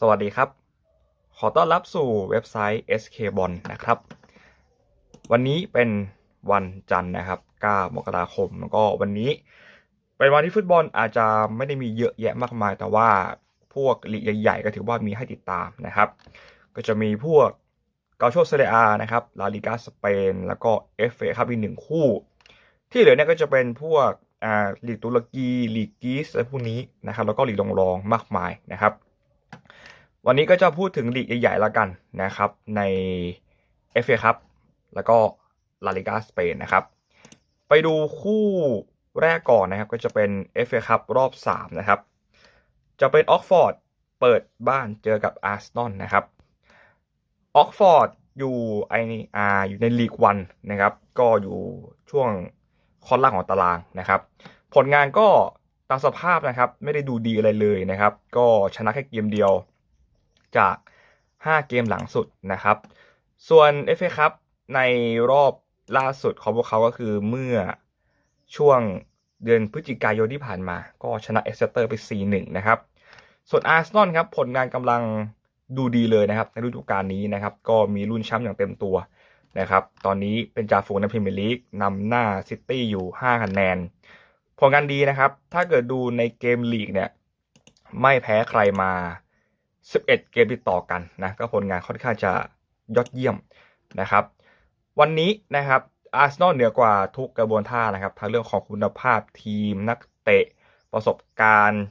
สวัสดีครับ ขอต้อนรับสู่เว็บไซต์ SK b o n นะครับ วันนี้เป็นวันจันทร์นะครับ 9 มกราคม แล้วก็วันนี้ เป็นวันที่ฟุตบอลอาจจะไม่ได้มีเยอะแยะมากมาย แต่ว่าพวกลีกใหญ่ๆ ก็ถือว่ามีให้ติดตามนะครับ ก็จะมีพวกกาโชเซเรียนะครับ ลาลิกาสเปน แล้วก็ FA ครับอีกหนึ่งคู่ ที่เหลือเนี่ยก็จะเป็นพวกอ่าลีกตุรกีลีกกรีซอะไรพวกนี้นะครับ แล้วก็ลีกรองๆมากมายนะครับ วันนี้ก็จะพูดถึงลีกใหญ่ๆแล้วกันนะครับ ใน FA ครับ แล้วก็ลาลิกาสเปนนะครับ ไปดูคู่แรกก่อนนะครับ ก็จะเป็น FA ครับรอบ 3 นะครับ จะเป็นออกฟอร์ดเปิดบ้านเจอกับอาร์เซนอลนะครับออกฟอร์ดอยู่ไออาอยู่ในลีกวันนะครับ ก็อยู่ช่วงคอนล่างของตารางนะครับ ผลงานก็ตามสภาพนะครับ ไม่ได้ดูดีอะไรเลยนะครับ ก็ชนะแค่เกมเดียว จาก 5 เกมหลังสุดนะครับ ส่วน FA ครับในรอบล่าสุดของพวกเขาก็คือเมื่อช่วงเดือนพฤศจิกายนที่ผ่านมา ก็ชนะเอสเตอร์ไป 4-1 นะครับ ส่วนอาร์เซนอลครับผลงานกำลังดูดีเลยนะครับ ในฤดูกาลนี้นะครับ ก็มีรุ่นแชมป์อย่างเต็มตัวนะครับ ตอนนี้เป็นจ่าฝูงในพรีเมียร์ลีกนำหน้าซิตี้อยู่ 5 คะแนน ผลงานดีนะครับ ถ้าเกิดดูในเกมลีกเนี่ย ไม่แพ้ใครมา 11 เกมติดต่อกันนะก็ผลงานค่อนข้างจะยอดเยี่ยมนะครับ วันนี้นะครับอาร์เซนอลเหนือกว่าทุกกระบวนท่านะครับทั้งเรื่องของคุณภาพทีมนักเตะประสบการณ์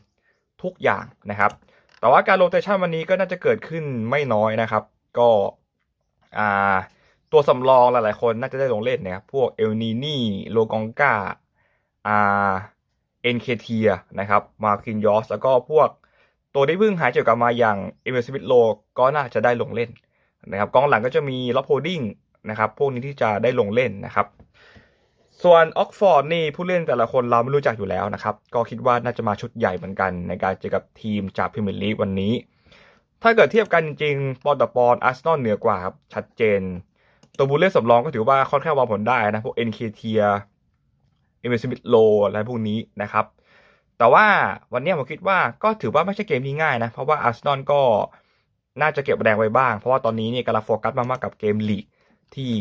ทุกอย่างนะครับ แต่ว่าการโรเตชันวันนี้ก็น่าจะเกิดขึ้นไม่น้อยนะครับ ก็ตัวสำรองหลายๆคนน่าจะได้ลงเล่นนะครับพวกเอลนีนี่โลกองกาอ่าเอ็นเคเทียนะครับมาคินยอสแล้วก็พวก ตัวที่เพิ่งหายเจ็บกลับมาอย่างเอเมอร์สมิธโลก็น่าจะได้ลงเล่นนะครับกองหลังก็จะมีล็อปโฮดดิ้งนะครับพวกนี้ที่จะได้ลงเล่นนะครับ ส่วนออกฟอร์ดนี่ผู้เล่นแต่ละคนเราไม่รู้จักอยู่แล้วนะครับ ก็คิดว่าน่าจะมาชุดใหญ่เหมือนกัน ในการเจอกับทีมจากพรีเมียร์ลีกวันนี้ ถ้าเกิดเทียบกันจริงๆปอนด์ต่อปอนอาร์เซนอลเหนือกว่าครับชัดเจน ตัวผู้เล่สำรองก็ถือว่าค่อนข้างวางผลได้นะพวกเอ็นเคเทียเอเมอร์สมิธโลอะไรพวกนี้นะครับ แต่ว่าวันนี้ผมคิดว่าก็ถือว่าไม่ใช่เกมที่ง่ายนะ เพราะว่าอาร์เซนอลก็น่าจะเก็บแรงไว้บ้าง เพราะว่าตอนนี้เนี่ยกำลังโฟกัสมากๆกับเกมลีกที่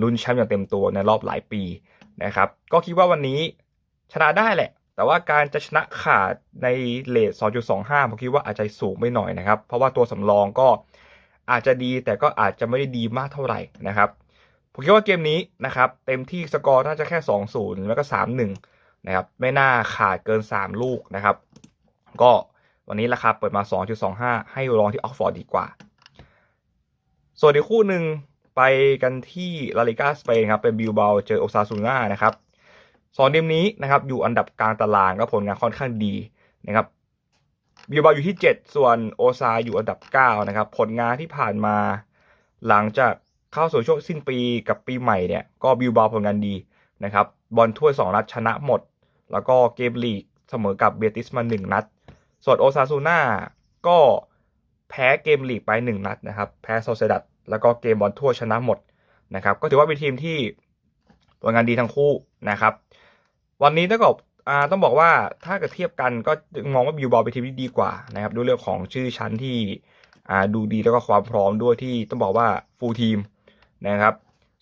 ลุ้นแชมป์อย่างเต็มตัวในรอบหลายปีนะครับ ก็คิดว่าวันนี้ชนะได้แหละ แต่ว่าการจะชนะขาดในเลท2.25 ผมคิดว่าอาจจะสูงไม่หน่อยนะครับ เพราะว่าตัวสำรองก็อาจจะดีแต่ก็อาจจะไม่ได้ดีมากเท่าไหร่นะครับ ผมคิดว่าเกมนี้นะครับเต็มที่สกอร์น่าจะแค่ 2-0 แล้วก็ 3-1 นะครับไม่น่าขาดเกิน 3 ลูกนะครับ ก็วันนี้ราคาเปิดมา 2.25 ให้รองที่ออกฟอร์ดดีกว่า ส่วนอีกคู่หนึ่งไปกันที่ลาลิกาสเปนครับเป็นบิลเบาเจอโอซาซูน่านะครับสองทีมนี้นะครับอยู่อันดับกลางตารางก็ผลงานค่อนข้างดีนะครับบิลเบาอยู่ที่ 7 ส่วนโอซาอยู่อันดับ 9 นะครับ ผลงานที่ผ่านมาหลังจากเข้าสู่ช่วงสิ้นปีกับปีใหม่เนี่ยก็บิลเบาผลงานดีนะครับบอลถ้วย 2 นัดชนะหมด แล้วก็เกมลีกเสมอกับเบติสมา1นัด ส่วนโอซาซูน่าก็แพ้เกมลีกไป1นัดนะครับ แพ้โซเซดัตแล้วก็เกมบอลทั่วชนะหมดนะครับ ก็ถือว่าเป็นทีมที่ผลงานดีทั้งคู่นะครับ วันนี้ต้องบอกอ่าต้องบอกว่าถ้าเกิดเทียบกันก็มองว่าบิวบอลเป็นทีมที่ดีกว่านะครับด้วยเรื่องของชื่อชั้นที่ดูดีแล้วก็ความพร้อมด้วยที่ต้องบอกว่าฟูลทีมนะครับ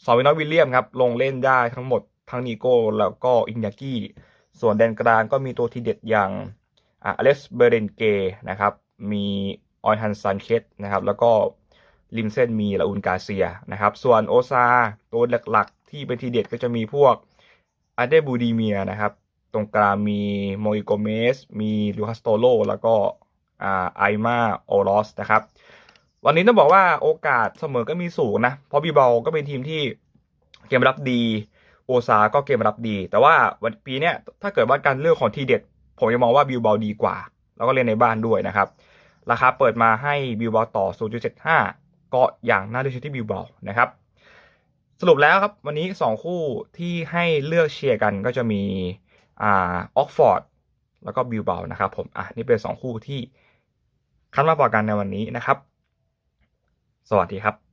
ซอวินอวิลเลียมครับลงเล่นได้ทั้งหมดทั้งนิโก้แล้วก็อินยากิ ส่วนแดนกลางก็มีตัวทีเด็ดอย่างอเล็กซ์เบเรนเกนะครับ มีออยฮันซันเคสนะครับ แล้วก็ริมเส้นมีลาอุนกาเซียนะครับ ส่วนโอซาตัวหลักๆ ที่เป็นทีเด็ดก็จะมีพวกอาเดบูดีเมียนะครับ ตรงกลางมีโมอิโกเมส มีลูคัสโตโล แล้วก็อาไอมาโอรอสนะครับ วันนี้ต้องบอกว่าโอกาสเสมอก็มีสูงนะ เพราะบีบอลก็เป็นทีมที่เกมรับดี โอซาก็เกมรับดี แต่ว่าวันปีเนี้ยถ้าเกิดว่าการเลือกของทีเด็ด ผมยังมองว่าบิวบอลดีกว่า แล้วก็เล่นในบ้านด้วยนะครับ ราคาเปิดมาให้บิวบอลต่อ 0.75 ก็อย่างน่าดูเชื่อที่บิวบอลนะครับ สรุปแล้วครับวันนี้ 2 คู่ที่ให้เลือกเชียร์กันก็จะมีอ่าออกฟอร์ดแล้วก็บิวบอลนะครับผมอะนี่เป็น 2 คู่ที่คัดมาฝากกันในวันนี้นะครับ สวัสดีครับ